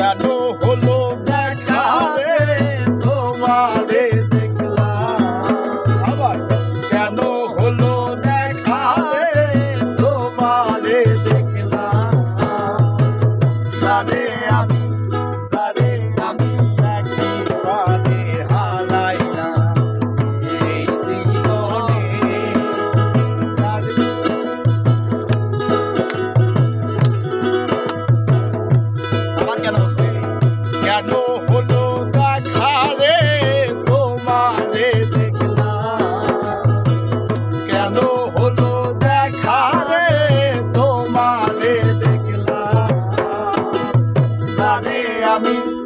কেন হলো আমি